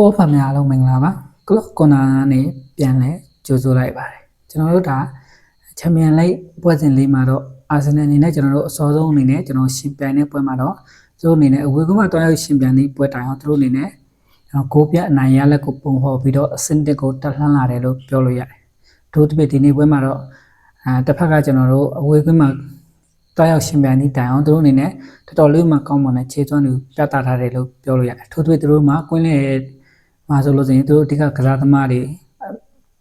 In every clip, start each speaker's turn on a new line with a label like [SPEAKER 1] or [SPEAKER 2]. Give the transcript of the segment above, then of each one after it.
[SPEAKER 1] ကိုဖာများအားလုံးမင်္ဂလာပါကလော့ကွန်နာနဲ့ပြန်လဲကြိုဆိုလိုက်ပါတယ်ကျွန်တော်တို့ဒါချန်ပီယံလိဂ်ပွဲစဉ်လေးမှာတော့အာဆင်နယ်အနေနဲ့ကျွန်တော်တို့အစောဆုံးအနေနဲ့ကျွန်တော်ရှင်ပြိုင်တဲ့ပွဲမှာတော့သူတို့အနေနဲ့အဝေကမှတွားရောက်ရှင်ပြိုင်တဲ့ပွဲတိုင်အောင်သူတို့အနေနဲ့ကျွန်တော်ကိုပြအနိုင်ရလက်ကိုပုံဖော်ပြီးတော့အဆင့်တစ်ကိုတက်လှမ်းလာတယ်လို့ပြောလို့ရတယ်တို့တပိဒီနေ့ပွဲမှာတော့အဲတစ်ဖက်ကကျွန်တော်တို့အဝေကမှတွားရောက်ရှင်ပြိုင်တဲ့တိုင်အောင်သူတို့အနေနဲ့တော်တော်လေးမှကောင်းမွန်တဲ့ခြေသွမ်းတွေပြသထားတယ်လို့ပြောလို့ရတယ်ထို့သူတို့တို့မှာကွင်းလေ မှာဆိုလို့ဆိုရင်သူတို့အဓိကကစားသမားတွေ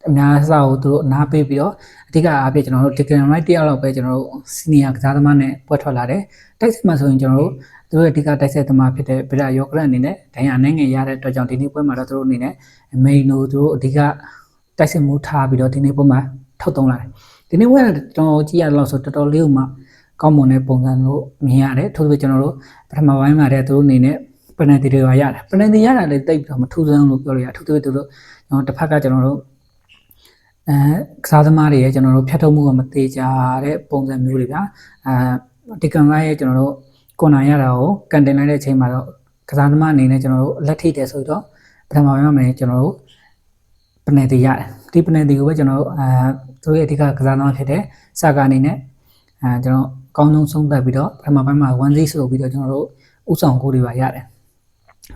[SPEAKER 1] အများစားကိုသူတို့အနာပေးပြီးတော့အဓိကအားဖြင့်ကျွန်တော်တို့ Ticket Right တယောက်လောက်ပဲကျွန်တော်တို့ Senior ကစားသမားနဲ့ပွဲထွက်လာတယ်တိုက်စစ်မှာဆိုရင်ကျွန်တော်တို့သူတို့ရဲ့အဓိကတိုက်စစ်သမားဖြစ်တဲ့ဗရာယောဂရန်အနေနဲ့ဒဏ်ရာအနေငယ်ရတဲ့အတွက်ကြောင့်ဒီနေ့ပွဲမှာတော့သူတို့အနေနဲ့ main တို့သူတို့အဓိကတိုက်စစ်မှုထားပြီးတော့ဒီနေ့ပွဲမှာထုတ်သုံးလာတယ်ဒီနေ့ပွဲကကျွန်တော်ကြည့်ရတော့ဆိုတော်တော်လေးဥမှာကောင်းမွန်တဲ့ပုံစံလို့မြင်ရတယ်ထို့သူကျွန်တော်တို့ပထမပိုင်းမှာတည်းသူတို့အနေနဲ့ ပနန်တီတွေပါရတယ်ပနန်တီရတာလည်းတိတ်ပြီးတော့မထူးဆန်းလို့ပြောလို့ရအထူးသဖြင့်သူတို့ကျွန်တော်တစ်ဖက်ကကျွန်တော်တို့အဲကစားသမားတွေရဲ့ကျွန်တော်တို့ဖြတ်ထုတ်မှုကမသေးကြတဲ့ပုံစံမျိုးတွေဗျာအဲဒီကန်ကရဲ့ကျွန်တော်တို့ကွန်နာရတာကိုကန်တင်လိုက်တဲ့အချိန်မှာတော့ကစားသမားအနေနဲ့ကျွန်တော်တို့လက်ထိတယ်ဆိုတော့ပထမပိုင်းမှာကျွန်တော်တို့ပနန်တီရတယ်ဒီပနန်တီကိုပဲကျွန်တော်တို့အဲသူရဲ့အဓိကကစားသမားဖြစ်တဲ့စကာအနေနဲ့အဲကျွန်တော်ကောင်းဆုံးဆုံးသက်ပြီးတော့ပထမပိုင်းမှာ1 0ဆိုပြီးတော့ကျွန်တော်တို့ဥဆောင်ကိုတွေပါရတယ်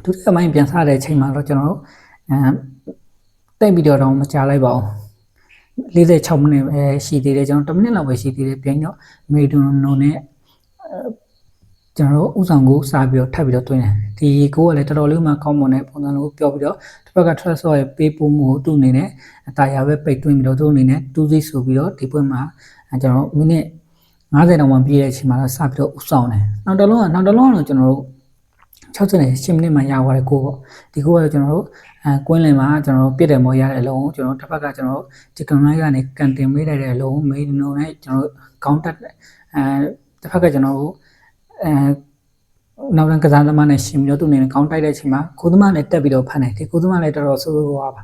[SPEAKER 1] ဒုတိယပိုင်းပြန်စားတဲ့အချိန်မှာတော့ကျွန်တော်တို့အဲတိတ်ပြီးတော့တော့မကြားလိုက်ပါဘူး46မိနစ်ပဲရှိသေးတယ်ကျွန်တော်10မိနစ်လောက်ပဲရှိသေးတယ်ပြန်တော့မေဒွန်နိုနဲ့ကျွန်တော်တို့ဥဆောင်ကိုစားပြီးတော့ထပ်ပြီးတော့တွင်းတယ်ဒီကိုကလည်းတော်တော်လေးမှကောင်းမွန်တဲ့ပုံစံလို့ပြောပြီးတော့တစ်ဖက်က trust ရဲ့ပေးပို့မှုကိုသူ့အနေနဲ့အတာယာပဲပိတ်တွင်းပြီးတော့သူ့အနေနဲ့တူးစိဆိုပြီးတော့ဒီပွဲမှာကျွန်တော်မိနစ်90တောင်မှပြည့်တဲ့အချိန်မှာတော့စပြီးတော့ဥဆောင်တယ်နောက်တစ်လုံးကနောက်တစ်လုံးကတော့ကျွန်တော်တို့ 68မိနစ်မှရသွားတဲ့ကိုပေါ့ဒီကိုကတော့ကျွန်တော်တို့အဲကွင်းလင်မှာကျွန်တော်တို့ပြစ်တယ်မော်ရတဲ့အလုံးကျွန်တော်တစ်ဖက်ကကျွန်တော်တို့ဒီကွန်လိုက်ကနေကန်တင်ပေးလိုက်တဲ့အလုံးမေးနိုနဲ့ကျွန်တော်တို့ခေါင်းတက်အဲတစ်ဖက်ကကျွန်တော်တို့အဲနောက်တန်းကစားသမားနဲ့ရှင်ပြီးတော့သူ့အနေနဲ့ခေါင်းတိုက်တဲ့အချိန်မှာကိုသမားနဲ့တက်ပြီးတော့ဖမ်းတယ်ဒီကိုသမားလည်းတော်တော်ဆိုးဆိုးရွားပါ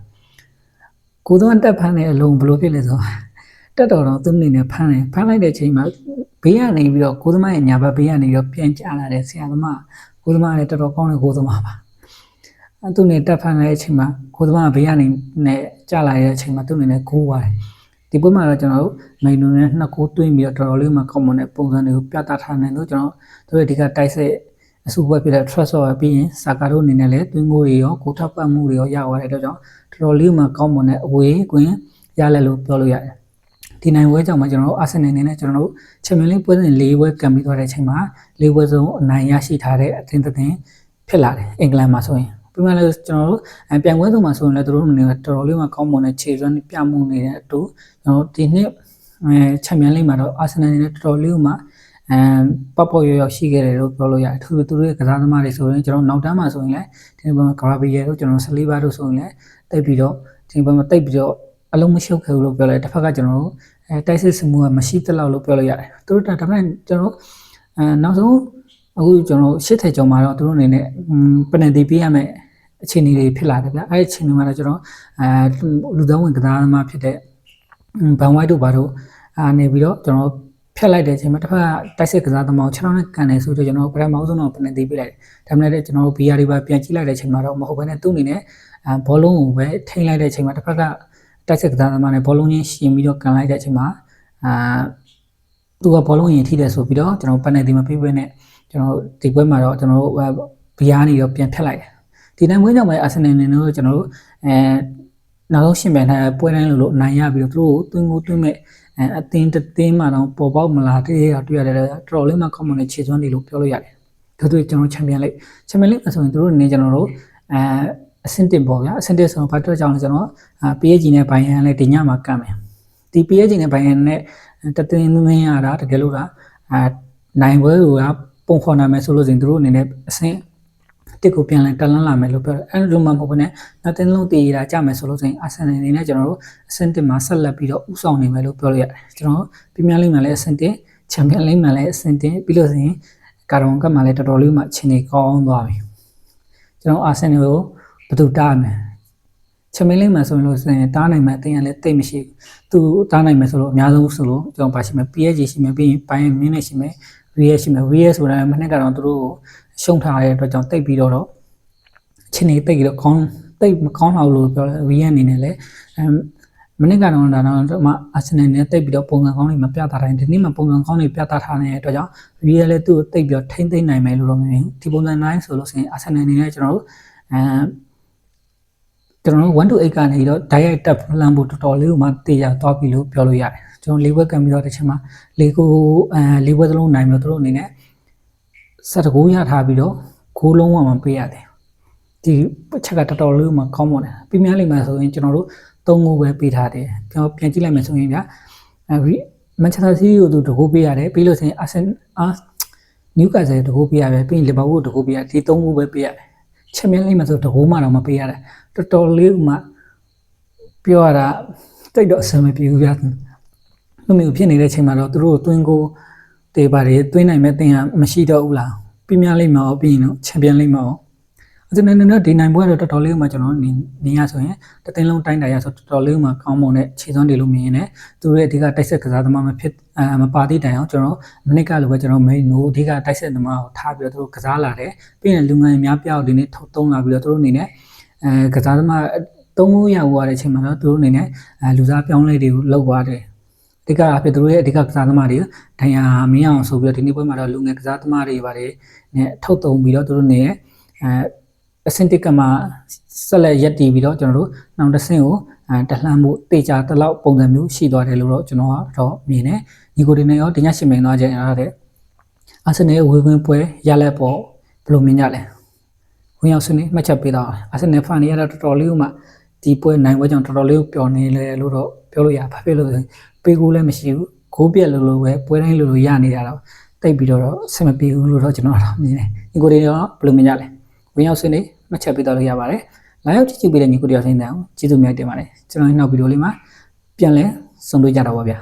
[SPEAKER 1] ကိုသမားတက်ဖမ်းတဲ့အလုံးဘယ်လိုဖြစ်လဲဆိုတော့တက်တော်တော့သူ့အနေနဲ့ဖမ်းတယ်ဖမ်းလိုက်တဲ့အချိန်မှာ ဘေးကနေပြီးတော့ကိုသမားရဲ့ညာဘက်ဘေးကနေပြီးတော့ပြန်ကျလာတယ်ဆရာသမားကိုသမားလည်းတော်တော်ကောင်းတဲ့ကိုသမားပါအဲသူနဲ့တက်ဖမ်းလိုက်တဲ့အချိန်မှာကိုသမားဘေးကနေနဲ့ကျလာတဲ့အချိန်မှာသူ့အနေနဲ့ကိုးသွားတယ်ဒီပွဲမှာတော့ကျွန်တော်တို့မိန်နုနဲ့နှစ်ကိုတွင်းပြီးတော့တော်တော်လေးမှကောင်းမွန်တဲ့ပုံစံတွေကိုပြသထားနိုင်လို့ကျွန်တော်တို့ဒီကတိုက်စစ်အစုပွဲဖြစ်တဲ့ trust ဆိုပြီးရင်စာကာတို့အနေနဲ့လည်းတွင်းကိုတွေရောကိုထပ်ပတ်မှုတွေရောရသွားတဲ့အတွက်ကြောင့်တော်တော်လေးမှကောင်းမွန်တဲ့အဝေးကွင်းရလဲလို့ပြောလို့ရတယ် ဒီနိုင်ဝဲကြောင့်မှကျွန်တော်တို့အာဆင်နယ်အနေနဲ့ကျွန်တော်တို့ချန်ပီယံလိပွဲစဉ်၄ပွဲကန်ပြီးသွားတဲ့အချိန်မှာ၄ပွဲစုံအနိုင်ရရှိထားတဲ့အသင်းတစ်သင်းဖြစ်လာတယ်အင်္ဂလန်မှာဆိုရင်ပြီးမှလည်းကျွန်တော်တို့ပြန်ပွဲဆုံးမှာဆိုရင်လည်းတို့အနေနဲ့တော်တော်လေးမှကောင်းမွန်တဲ့ခြေစွမ်းပြမှုနေတဲ့အတူကျွန်တော်ဒီနှစ်အဲချန်ပီယံလိမှာတော့အာဆင်နယ်အနေနဲ့တော်တော်လေးမှအဲပပရရောက်ရှိခဲ့တယ်လို့ပြောလို့ရတယ်သူတို့သူတို့ရဲ့ကစားသမားတွေဆိုရင်ကျွန်တော်နောက်တန်းမှာဆိုရင်လည်းဒီဘက်မှာဂရာဘီယယ်တို့ကျွန်တော်ဆလီဘာတို့ဆိုရင်လည်းတိတ်ပြီးတော့ဒီဘက်မှာတိတ်ပြီးတော့ အလုံးမရှုပ်ခဲ့ဘူးလို့ပြောလိုက်တစ်ဖက်ကကျွန်တော်တို့အဲတိုက်စစ်စမှုကမရှိသလောက်လို့ပြောလို့ရတယ်သူတို့ဒါပေမဲ့ကျွန်တော်အဲနောက်ဆုံးအခုကျွန်တော်ရှစ်ထဲကျော်မှာတော့သူတို့အနေနဲ့ပနတီပေးရမယ်အခြေအနေတွေဖြစ်လာတယ်ဗျအဲ့ဒီအခြေအနေမှာတော့ကျွန်တော်အဲလူသားဝင်ကစားသမားဖြစ်တဲ့ဘန်ဝိုက်တို့ဘာတို့အာနေပြီးတော့ကျွန်တော်ဖြတ်လိုက်တဲ့အချိန်မှာတစ်ဖက်ကတိုက်စစ်ကစားသမားကို6နဲ့ကန်တယ်ဆိုတော့ကျွန်တော်ပထမဆုံးတော့ပနတီပေးလိုက်တယ်ဒါမှလည်းကျွန်တော် BR တွေပါပြန်ကြည့်လိုက်တဲ့အချိန်မှာတော့မဟုတ်ဘဲနဲ့သူ့အနေနဲ့ဘောလုံးကိုပဲထိန်းလိုက်တဲ့အချိန်မှာတစ်ဖက်က တိုက်စစ်ကစားသမားနဲ့ဘောလုံးချင်းရှင်ပြီးတော့ကန်လိုက်တဲ့အချိန်မှာအာသူကဘောလုံးရင်ထိတယ်ဆိုပြီးတော့ကျွန်တော်ပန်နယ်တီမပေးဘဲနဲ့ကျွန်တော်ဒီပွဲမှာတော့ကျွန်တော်ဘီယာနေတော့ပြန်ဖြတ်လိုက်တယ်ဒီနိုင်ပွဲကြောင့်ပဲအာဆင်နယ်နေတော့ကျွန်တော်တို့အဲနောက်ဆုံးရှင်ပြန်တဲ့ပွဲတိုင်းလို့လို့အနိုင်ရပြီးတော့သူတို့ကိုတွင်းကိုတွင်းမဲ့အဲအသင်းတင်းမှတော့ပေါ်ပေါက်မလာတဲ့တွေ့ရတယ်တော်တော်လေးမှကောင်းမွန်တဲ့ခြေစွမ်းတွေလို့ပြောလို့ရတယ်ဒါတို့ကျွန်တော်ချန်ပီယံလိချန်ပီယံလိဆိုရင်တို့နေကျွန်တော်တို့အဲ အဆင့်တင်ပေါ့ဗျာအဆင့်တင်ဆိုတော့ဘာတော့ကြောင့်လဲကျွန်တော်အာ PSG နဲ့ဘိုင်ယန်လည်းဒီညမှာကမ်းမယ်ဒီ PSG နဲ့ဘိုင်ယန်နဲ့တသွင်းသွင်းရတာတကယ်လို့ကအာနိုင်ပွဲကပုံဖော်နိုင်မယ်ဆိုလို့ရှင်တို့အနေနဲ့အဆင့်တစ်ကိုပြန်လဲတက်လန်းလာမယ်လို့ပြောတယ်အဲ့လိုမှမဟုတ်ဘဲနဲ့နောက်တင်လုံးတည်ရတာကြမယ်ဆိုလို့ဆိုရင်အာဆန်နယ်အနေနဲ့ကျွန်တော်တို့အဆင့်တစ်မှာဆက်လက်ပြီးတော့ဥဆောင်နေမယ်လို့ပြောလို့ရတယ်ကျွန်တော်ပြင်းပြလိမ့်မယ်လည်းအဆင့်တစ်ချန်ပီယံလိမ့်မယ်လည်းအဆင့်တစ်ပြီးလို့ဆိုရင်ကာရွန်ကမှလည်းတော်တော်လေးမှအခြေအနေကောင်းသွားပြီကျွန်တော်အာဆန်နယ်ကို ဘယ်သူတားမယ်ချမင်းလေးမှဆိုရင်လို့ဆိုရင်တားနိုင်မှအတင်းရလဲတိတ်မရှိဘူးသူတားနိုင်မယ်ဆိုလို့အများဆုံးဆိုလို့ကျွန်တော်ပါရှိမယ် PSG ရှိမယ်ပြီးရင်ဘိုင်းမင်းနဲ့ရှိမယ် VS ရှိမယ် VS ဆိုတာမနေ့ကတော့သူတို့ရှုံထားတဲ့အတွက်ကြောင့်တိတ်ပြီးတော့တော့ချင်းနေတိတ်ပြီးတော့ခေါင်းတိတ်မကောင်းတော့လို့ပြောတယ်ရီရဲ့အနေနဲ့လည်းအဲမနစ်ကတော့ဒါတော့မှအာဆင်နယ်နဲ့တိတ်ပြီးတော့ပုံစံကောင်းတွေမပြသတိုင်းဒီနေ့မှပုံစံကောင်းတွေပြသထားနေတဲ့အတွက်ကြောင့်ရီရဲ့လည်းသူ့ကိုတိတ်ပြီးတော့ထိမ့်သိမ့်နိုင်မယ်လို့တော့မမြင်ဘူးဒီပုံစံတိုင်းဆိုလို့ရှိရင်အာဆင်နယ်အနေနဲ့ကျွန်တော်တို့အဲ ကျွန်တော်တို့1 to 8ကနေတော့ direct tap လမ်းဖို့တော်တော်လေးကိုမှတေးရသွားပြီလို့ပြောလို့ရတယ်ကျွန်တော်လေးဘက်ကန်ပြီးတော့တစ်ချက်မှာလေးကိုအဲလေးဘက်သလုံးနိုင်ပြီးတော့သူတို့အနေနဲ့စက်တကူရထားပြီးတော့ဂိုးလုံးဝမပေးရတယ်ဒီချက်ကတော်တော်လေးမှကောင်းမွန်တယ်ပြင်းများလိမ့်မယ်ဆိုရင်ကျွန်တော်တို့သုံးခုပဲပေးထားတယ်ကျွန်တော်ပြန်ကြည့်လိုက်မယ်ဆိုရင်ဗျာအဲဒီမန်ချက်စတာစီးတီးကိုသူတကူပေးရတယ်ပြီးလို့ဆိုရင်အာဆင်အာနျူကာဆယ်တကူပေးရတယ်ပြီးရင်လီဗာပူးကိုတကူပေးရတယ်ဒီသုံးခုပဲပေးရတယ်ချန်ပီယံလိမ့်မယ်ဆိုတကူမှတော့မပေးရတယ် တော်တော်လေးမှပြောရတာတိတ်တော့အဆင်မပြေဘူးဗျာလူမျိုးဖြစ်နေတဲ့အချိန်မှာတော့သူတို့တွင်းကိုတေးပါတယ်တွင်းနိုင်မဲ့တင်ကမရှိတော့ဘူးလားပြင်းများလိမ့်မယ်ပြီးရင်တော့ချန်ပီယံလိမ့်မယ်အဲ့ဒါနဲ့တော့ဒီနိုင်ပွဲတော့တော်တော်လေးမှကျွန်တော်နေနေရဆိုရင်တသိန်းလုံးတိုင်းတိုင်းရဆိုတော်တော်လေးမှကောင်းမွန်တဲ့ခြေစွမ်းတွေလို့မြင်ရင်လည်းသူတို့ရဲ့အဓိကတိုက်ဆက်ကစားသမားမဖြစ်အာမပါသည့်တိုင်အောင်ကျွန်တော်မနစ်ကလိုပဲကျွန်တော် main ကိုအဓိကတိုက်ဆက်သမားကိုထားပြီးတော့သူတို့ကစားလာတယ်ပြီးရင်လူငယ်များပြောက်ဒီနေ့ထုတ်သုံးလာပြီးတော့သူတို့အနေနဲ့ အဲကစားသမားသုံးဖို့ရသွားတဲ့အချိန်မှာတော့သူတို့အနေနဲ့အဲလူစားပြောင်းလဲတွေကိုလုပ်သွားတယ်အဓိကအဖြစ်သူတို့ရဲ့အဓိကကစားသမားတွေဒဏ်ရာမင်းအောင်ဆိုပြီးတော့ဒီနေ့ပွဲမှာတော့လူငယ်ကစားသမားတွေပါတယ်နဲ့ထုတ်သုံးပြီးတော့သူတို့နေအဲအဆင့်တစ်ကမှဆက်လက်ရက်တည်ပြီးတော့ကျွန်တော်တို့နောက်တစ်ဆင့်ကိုအဲတလှမ်းမှုတေချာတလောက်ပုံစံမျိုးရှိသွားတယ်လို့တော့ကျွန်တော်ကတော့မြင်တယ်ညီကိုတွေနဲ့ရောတင်ရရှင်မင်သွားကြရတဲ့အာဆင်နယ်ဝေဝင်ပွဲရလက်ပေါ့ဘယ်လိုမြင်ကြလဲ ဝင်ရောက်စနေမှတ်ချက်ပေးတော့အာဆင်နယ်ဖန်နေရတော့တော်တော်လေးမှဒီပွဲနိုင်ပွဲကြောင့်တော်တော်လေးပျော်နေလေလို့တော့ပြောလို့ရဘာဖြစ်လို့လဲပေးကိုလည်းမရှိဘူးဂိုးပြက်လို့လို့ပဲပွဲတိုင်းလို့လို့ရနေတာတော့တိတ်ပြီးတော့အဆင်မပြေဘူးလို့တော့ကျွန်တော်တော့မြင်တယ်ညီကိုတွေရောဘယ်လိုမြင်ကြလဲဝင်ရောက်စနေမှတ်ချက်ပေးတော့လို့ရပါတယ်လာရောက်ကြည့်ကြည့်ပေးတဲ့ညီကိုတယောက်ချင်းတန်အောင်ကျေးဇူးများတင်ပါတယ်ကျွန်တော်နောက်ဗီဒီယိုလေးမှာပြန်လဲဆုံတွေ့ကြတော့ပါဗျာ